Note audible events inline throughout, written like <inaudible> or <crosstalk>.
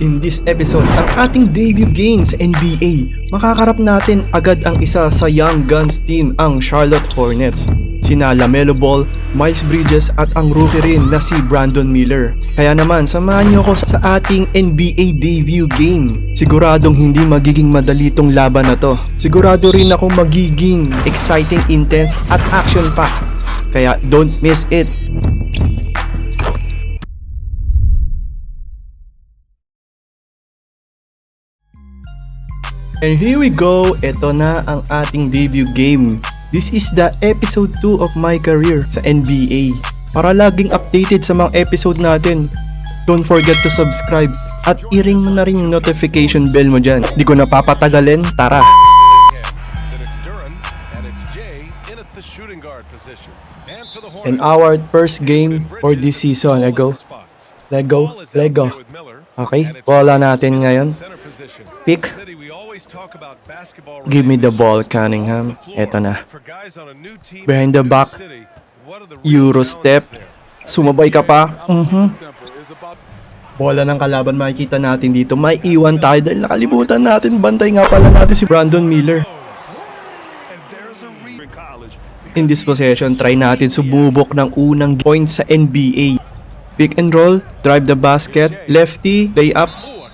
In this episode, ang ating debut game sa NBA, makakarap natin agad ang isa sa Young Guns team, ang Charlotte Hornets. Sina LaMelo Ball, Miles Bridges at ang rookie rin na si Brandon Miller. Kaya naman, samahan niyo ko sa ating NBA debut game. Siguradong hindi magiging madali tong laban na to. Sigurado rin ako magiging exciting, intense at action pa. Kaya don't miss it. And here we go, ito na ang ating debut game. This is the episode 2 of my career sa NBA. Para laging updated sa mga episode natin, don't forget to subscribe at i-ring mo na rin yung notification bell mo dyan. Di ko napapatagalin, tara! And our first game for this season, I go. Let Okay, bola natin ngayon. Pick. Give me the ball, Cunningham. Eto na. Behind in the back. Euro step. Sumabay ka pa. Mhm. Bola ng kalaban makikita natin dito. May iwan tayo dahil nakalimutan natin. Bantay nga pala natin si Brandon Miller. In this possession, try natin sububok ng unang points sa NBA. Pick and roll, drive the basket, lefty, lay up,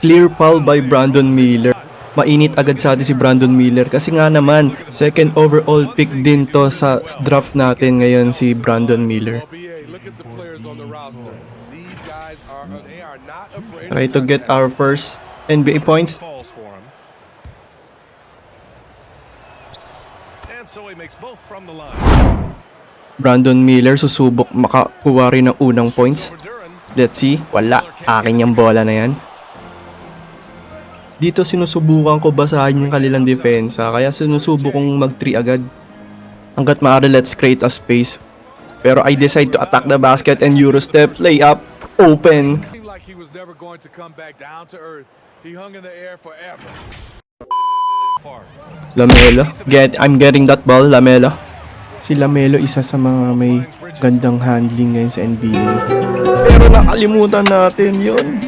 clear foul by Brandon Miller. Mainit agad sa atin si Brandon Miller kasi nga naman second overall pick din to sa draft natin ngayon si Brandon Miller. Try to get our first NBA points. And so he makes both from the line. Brandon Miller susubok makakuha rin ng unang points. Let's see. Wala. Akin yung bola na yan. Dito sinusubukan ko basahin yung kanilang depensa kaya sinusubok kong mag-3 agad. Hanggat maaari let's create a space. Pero I decide to attack the basket and Eurostep layup open. Lamelo. Get, I'm getting that ball, Lamelo. Si Lamelo isa sa mga may gandang handling ngayon sa NBA. Pero nakalimutan natin 5G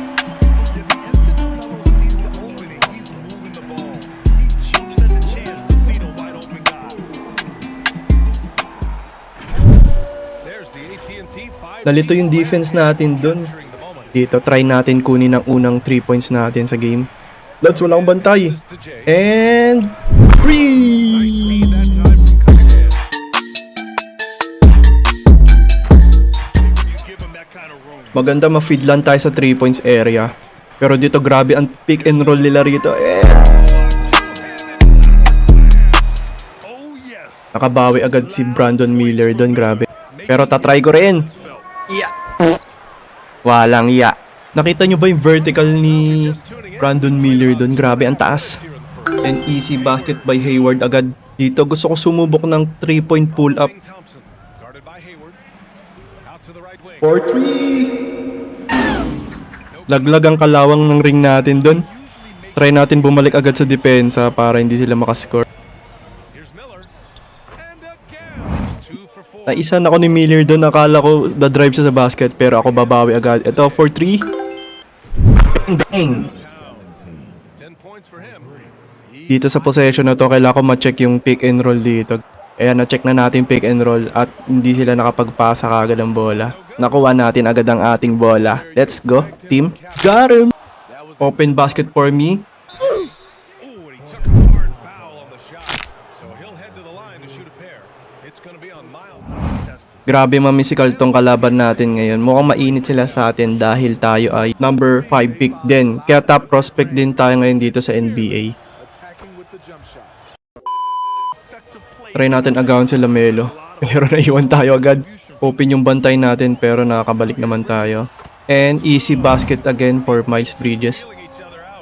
Nalito yung defense natin dun. Dito, try natin kunin ang unang 3 points natin sa game. Let's wala akong bantay. And... Free! Maganda ma-feed lang tayo sa 3 points area. Pero dito grabe ang pick and roll nila rito. Eh, nakabawi agad si Brandon Miller doon, grabe. Pero tatry ko rin. Iya. Walang iya. Nakita nyo ba yung vertical ni Brandon Miller doon? Grabe, ang taas. And easy basket by Hayward agad. Dito gusto ko sumubok ng 3 point Laglag ang kalawang ng ring natin doon. Try natin bumalik agad sa depensa para hindi sila makascore. Naisan ako ni Miller doon. Akala ko da-drive siya sa basket pero ako babawi agad. Ito for 3. Bang! Bang! Dito sa possession na to, kailangan ko ma-check yung pick and roll dito. Ayan, na-check na natin pick and roll at hindi sila nakapagpasa kagad ng bola. Nakuha natin agad ang ating bola. Let's go, team. Got him! Open basket for me. Grabe mamisikal tong kalaban natin ngayon. Mukhang mainit sila sa atin dahil tayo ay number 5 pick din. Kaya top prospect din tayo ngayon dito sa NBA. Attacking with the jump shot. Effective play. Try natin agawin si Lamelo. <laughs> Pero naiwan tayo agad. Open yung bantay natin pero nakakabalik naman tayo. And easy basket again for Miles Bridges.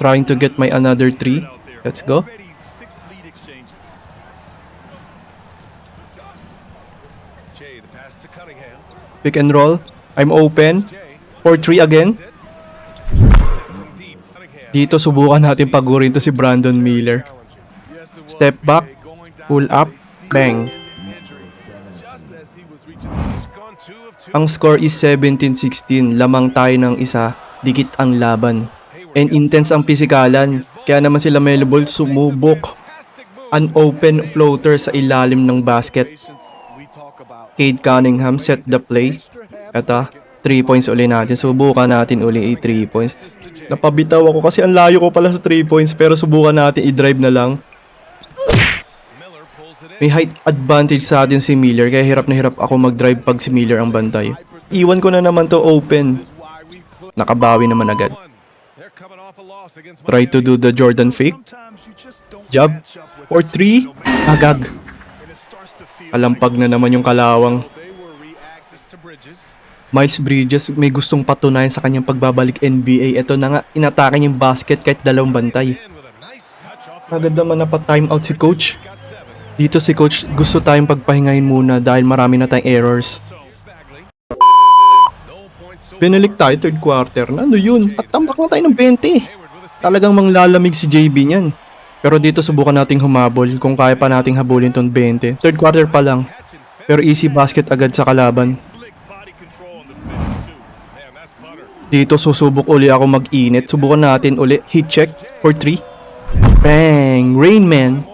Trying to get my another 3. Let's go. Pick and roll. I'm open. For 3 again. Dito subukan natin pagurin to si Brandon Miller. Step back. Pull up. Bang. Ang score is 17-16. Lamang tayo ng isa. Dikit ang laban. And intense ang pisikalan. Kaya naman sila Melo Ball sumubok an open floater sa ilalim ng basket. Cade Cunningham set the play. Ito, 3 points uli natin. Subukan natin uli i 3 points. Napabitaw ako kasi ang layo ko pala sa 3 points pero subukan natin i-drive na lang. Miller pulls it in. May height advantage sa atin si Miller kaya hirap na hirap ako mag-drive pag si Miller ang bantay. Iwan ko na naman to open. Nakabawi naman agad. Try to do the Jordan fake. Jab. Or 3. Agag. Alampag na naman yung kalawang. Miles Bridges may gustong patunayan sa kanyang pagbabalik NBA. Ito na nga, inatake niya yung basket kahit dalawang bantay. Agad naman na pa-time out si coach. Dito si coach gusto tayong pagpahingahin muna dahil marami na tayong errors. Binalik tayo third quarter na. Ano yun? At tambak na tayo ng 20. Hayward with a steal. Talagang manglalamig si JB niyan. Pero dito subukan nating humabol kung kaya pa nating habulin tong 20. Third quarter pa lang. Pero easy basket agad sa kalaban. Dito susubok uli ako mag-init. Subukan natin uli. Heat check for 3. Bang! Rain Man.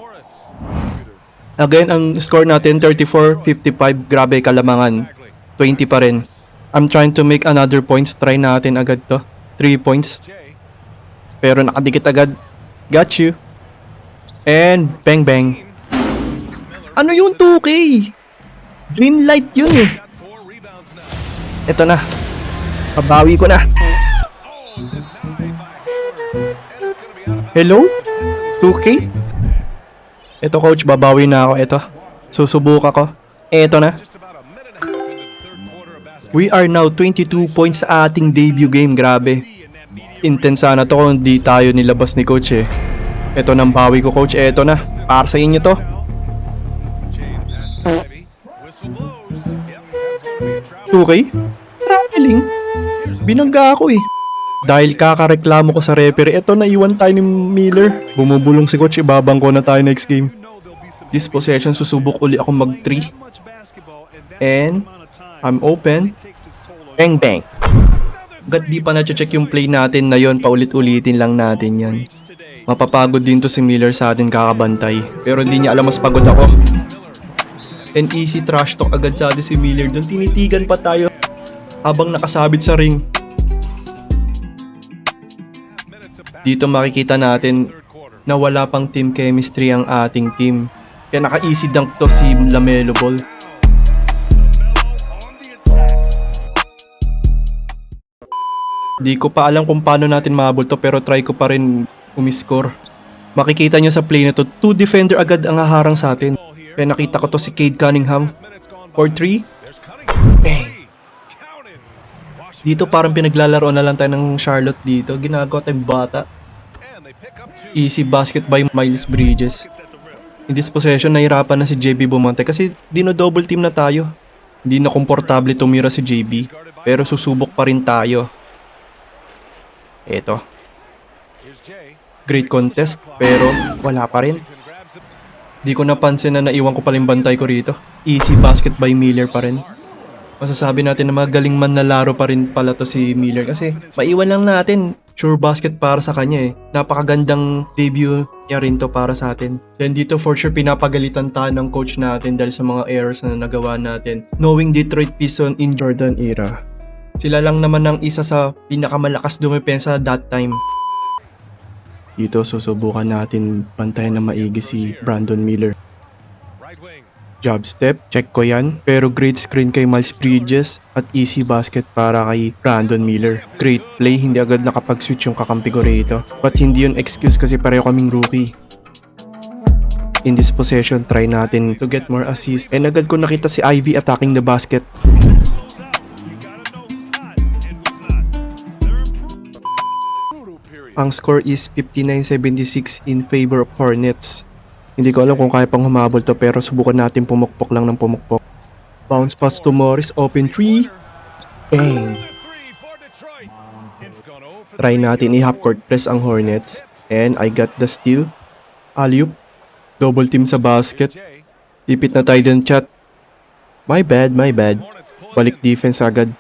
Again, ang score natin 34-55. Grabe kalamangan. 20 pa rin. I'm trying to make another points. Try natin agad to. 3 points. Pero nakadikit agad. Got you. And bang bang. Ano yung 2K? Green light yun eh. Ito na. Pabawi ko na. Hello? 2K? Ito coach, babawi na ako. Ito. Susubuka ko. Ito na. We are now 22 points sa ating debut game. Grabe. Intense sana to kung di tayo nilabas ni coach eh. Ito nang bawi ko coach. Ito na. Para sa inyo to. 2K? Traveling? Binangga ako eh. Dahil kakareklamo ko sa referee, eto naiwan tayo ni Miller. Bumubulong si coach, ibabang ko na tayo next game. This possession, susubok uli ako mag 3. And, I'm open. Bang bang. Agad di pa na-check yung play natin na yon, paulit-ulitin lang natin yan. Mapapagod din to si Miller sa atin kakabantay. Pero hindi niya alam mas pagod ako. And easy trash talk agad sa atin si Miller. Doon tinitigan pa tayo habang nakasabit sa ring. Dito makikita natin na wala pang team chemistry ang ating team. Kaya naka-easy dunk to si Lamelo Ball. Di ko pa alam kung paano natin mahabol to pero try ko pa rin umiscore. Makikita nyo sa play na to, two defender agad ang haharang sa atin. Kaya nakita ko to si Cade Cunningham. For 3, There's Cunningham. Bang! Counted. Washington. Dito parang pinaglalaro na lang tayo ng Charlotte dito. Ginagawa tayong bata. Easy basket by Miles Bridges. In this possession, nahirapan na si JB bumante kasi dino-double team na tayo. Hindi na komportable tumira si JB, pero susubok pa rin tayo. Eto, great contest, pero wala pa rin. Di ko napansin na naiwan ko pala yung bantay ko rito. Easy basket by Miller pa rin. Masasabi natin na magaling man na laro pa rin pala to si Miller kasi maiwan lang natin. Sure basket para sa kanya eh. Napakagandang debut niya rin to para sa atin. Then dito for sure pinapagalitan tayo ng coach natin dahil sa mga errors na nagawa natin. Knowing Detroit Pistons in Jordan era. Sila lang naman ang isa sa pinakamalakas dumepensa that time. Dito susubukan natin bantayan na maigi si Brandon Miller. Right wing. Job step, check ko yan. Pero great screen kay Miles Bridges at easy basket para kay Brandon Miller. Great play, hindi agad nakapag-switch yung kakampi ko rito. But hindi yun excuse kasi pareho kaming rookie. In this possession, try natin to get more assists. And agad ko nakita si Ivy attacking the basket. Ang score is 59-76 in favor of Hornets. Hindi ko alam kung kaya pang humabol to pero subukan natin pumukpok lang ng pumukpok. Bounce pass to Morris, open 3. Bang! The three for Detroit. Timp's gone 0 for Try natin i-half court press ang Hornets. And I got the steal. Alley-oop. Double team sa basket. Ipit na tayo dun chat. My bad, my bad. Balik defense agad.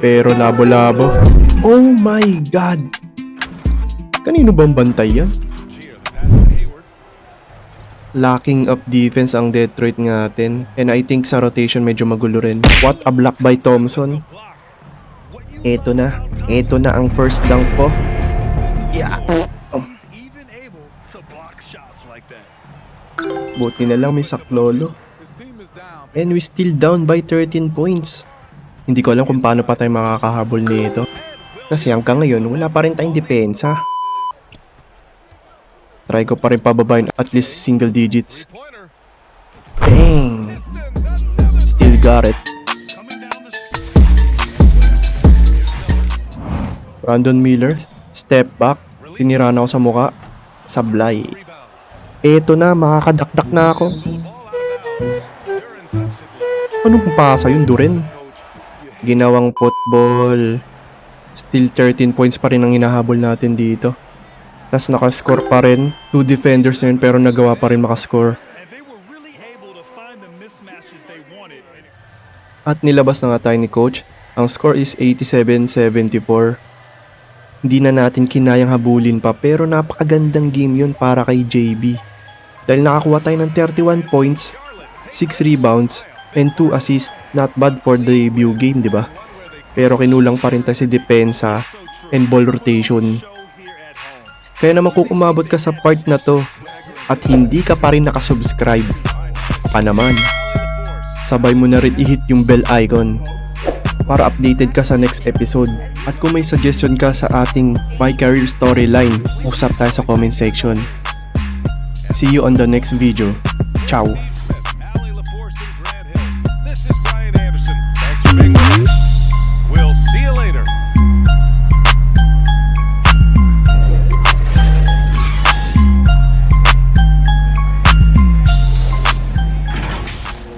Pero labo-labo. Oh my God! Kanino bang bantay yan? Lacking of defense ang Detroit natin. And I think sa rotation medyo magulo rin. What a block by Thompson. Eto na. Eto na ang first dunk ko. Yeah. that. Buti na lang may saklolo. And we still down by 13 points. Hindi ko alam kung paano pa tayo makakahabol nito. Kasi hanggang ngayon, wala pa rin tayong depensa. Try ko pa rin pababayin at least single digits. Dang! Still got it. Brandon Miller, step back. Tinira na ako sa muka. Sablay. Eto na, makakadakdak na ako. Anong pasa yun, Duren? Ginawang football. Still 13 points pa rin ang hinahabol natin dito. Tapos nakascore pa rin. Two defenders na yun pero nagawa pa rin makascore. At nilabas na nga tayo ni coach. Ang score is 87-74. Hindi na natin kinayang habulin pa pero napakagandang game yun para kay JB. Dahil nakakuha tayo ng 31 points, 6 rebounds, and 2 assists. Not bad for the debut game, di ba? Pero kinulang pa rin tayo sa depensa and ball rotation. Kaya naman kung umabot ka sa part na to at hindi ka pa rin nakasubscribe, pa naman, sabay mo na rin i-hit yung bell icon para updated ka sa next episode. At kung may suggestion ka sa ating My Career Storyline, usap tayo sa comment section. See you on the next video. Ciao!